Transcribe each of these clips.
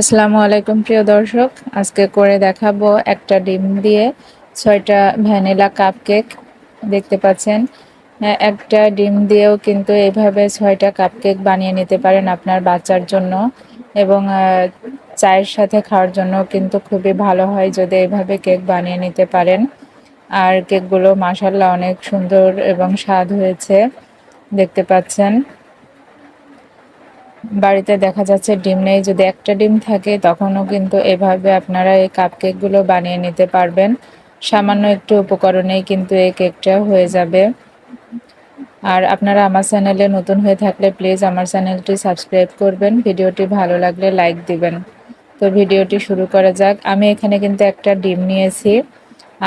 আসসালামু আলাইকুম, প্রিয় দর্শক। আজকে করে দেখাবো একটা ডিম দিয়ে ছয়টা ভ্যানিলা কাপকেক। দেখতে পাচ্ছেন একটা ডিম দিয়েও কিন্তু এইভাবে ছয়টা কাপকেক বানিয়ে নিতে পারেন আপনার বাচ্চার জন্য এবং চায়ের সাথে খাওয়ার জন্য কিন্তু খুবই ভালো হয় যদি এইভাবে কেক বানিয়ে নিতে পারেন। আর কেকগুলো মাসাল্লাহ অনেক সুন্দর এবং স্বাদ হয়েছে। দেখতে পাচ্ছেন বাড়িতে দেখা যাচ্ছে ডিম নেই। যদি একটা ডিম থাকে, তখনও কিন্তু এভাবে আপনারা এই কাপকেকগুলো বানিয়ে নিতে পারবেন। সামান্য একটু উপকরণেই কিন্তু এই কেকটা হয়ে যাবে। আর আপনারা আমার চ্যানেলে নতুন হয়ে থাকলে প্লিজ আমার চ্যানেলটি সাবস্ক্রাইব করবেন। ভিডিওটি ভালো লাগলে লাইক দিবেন। তো ভিডিওটি শুরু করা যাক। আমি এখানে কিন্তু একটা ডিম নিয়েছি।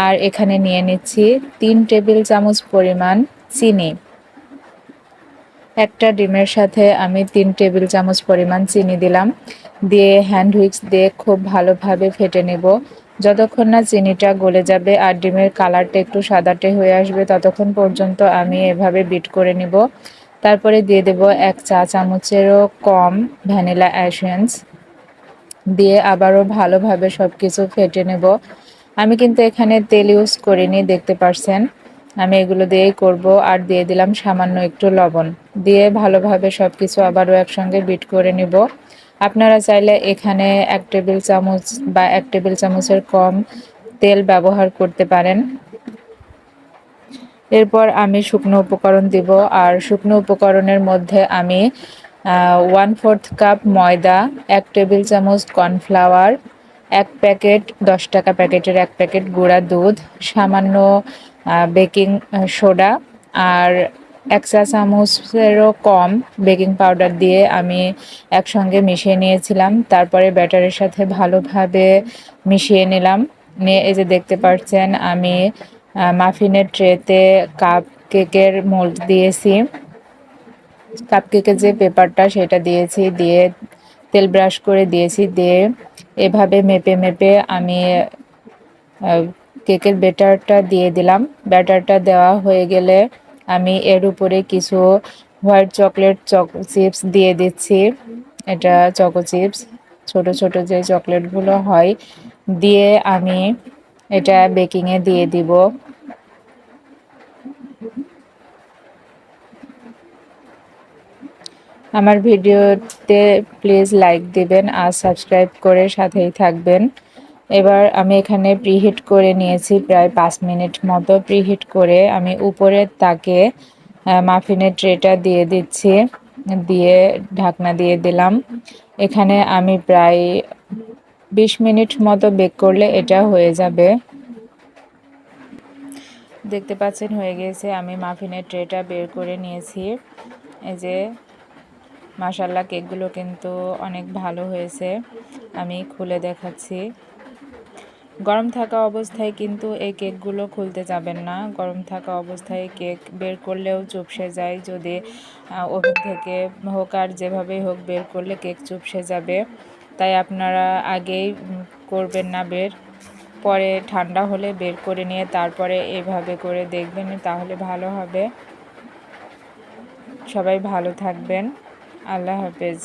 আর এখানে নিয়ে নিচ্ছি তিন টেবিল চামচ পরিমাণ চিনি। একটা ডিমের সাথে আমি তিন টেবিল চামচ পরিমাণ চিনি দিলাম। দিয়ে হ্যান্ড হুইক্স দিয়ে খুব ভালোভাবে ফেটে নেব। যতক্ষণ না চিনিটা গলে যাবে আর ডিমের কালারটা একটু সাদাটে হয়ে আসবে, ততক্ষণ পর্যন্ত আমি এভাবে বিট করে নিব। তারপরে দিয়ে দেব এক চা চামচেরও কম ভ্যানিলা অ্যাসেন্স দিয়ে আবারও ভালোভাবে সব কিছু ফেটে নেব। আমি কিন্তু এখানে তেল ইউজ করিনি, দেখতে পারছেন। আমি এগুলো দিয়েই করব আর দিয়ে দিলাম সামান্য একটু লবণ। দিয়ে ভালোভাবে সব কিছু আবারও একসঙ্গে বিট করে নিব। আপনারা চাইলে এখানে এক টেবিল চামচ বা এক টেবিল চামচের কম তেল ব্যবহার করতে পারেন। এরপর আমি শুকনো উপকরণ দিব আর শুকনো উপকরণের মধ্যে আমি ওয়ান ফোর্থ কাপ ময়দা, এক টেবিল চামচ কর্নফ্লাওয়ার এক প্যাকেট দশ টাকা প্যাকেটের এক প্যাকেট গুঁড়া দুধ, সামান্য বেকিং সোডা আর এক চা চামচেরও কম বেকিং পাউডার দিয়ে আমি একসঙ্গে মিশিয়ে নিয়েছিলাম। তারপরে ব্যাটারের সাথে ভালোভাবে মিশিয়ে নিলাম। নিয়ে এই যে দেখতে পাচ্ছেন, আমি মাফিনের ট্রেতে কাপ কেকের মোল্ড দিয়েছি। কাপ কেকের যে পেপারটা সেটা দিয়েছি, দিয়ে তেল ব্রাশ করে দিয়েছি। দিয়ে এভাবে মেপে মেপে আমি কেকের ব্যাটারটা দিয়ে দিলাম। ব্যাটারটা দেওয়া হয়ে গেলে আমি এর উপরে কিছু হোয়াইট চকলেট চক, চিপস দিয়ে দিচ্ছি। এটা চকো চিপস, ছোট ছোট যে চকলেটগুলো হয়, দিয়ে আমি এটা বেকিংয়ে দিয়ে দিব। আমার ভিডিওতে প্লিজ লাইক দিবেন আর সাবস্ক্রাইব করে সাথেই থাকবেন। এবার আমি এখানে প্রিহিট করে নিয়েছি প্রায় পাঁচ মিনিট মতো। প্রিহিট করে আমি উপরের তাকে মাফিনের ট্রেটা দিয়ে দিচ্ছি, দিয়ে ঢাকনা দিয়ে দিলাম। এখানে আমি প্রায় বিশ মিনিট মতো বেক করলে এটা হয়ে যাবে। দেখতে পাচ্ছেন হয়ে গেছে, আমি মাফিনের ট্রেটা বের করে নিয়েছি। এই যে মাসাল্লা কেকগুলো কিন্তু অনেক ভালো হয়েছে। আমি খুলে দেখাচ্ছি। গরম থাকা অবস্থায় কিন্তু এই কেকগুলো খুলতে যাবেন না। গরম থাকা অবস্থায় কেক বের করলেও চুপসে যায়। যদি ওভেন থেকে হোক আর যেভাবেই হোক বের করলে কেক চুপসে যাবে। তাই আপনারা আগেই করবেন না বের। পরে ঠান্ডা হলে বের করে নিয়ে তারপরে এভাবে করে দেখবেন, তাহলে ভালো হবে। সবাই ভালো থাকবেন। আল্লাহ হাফেজ।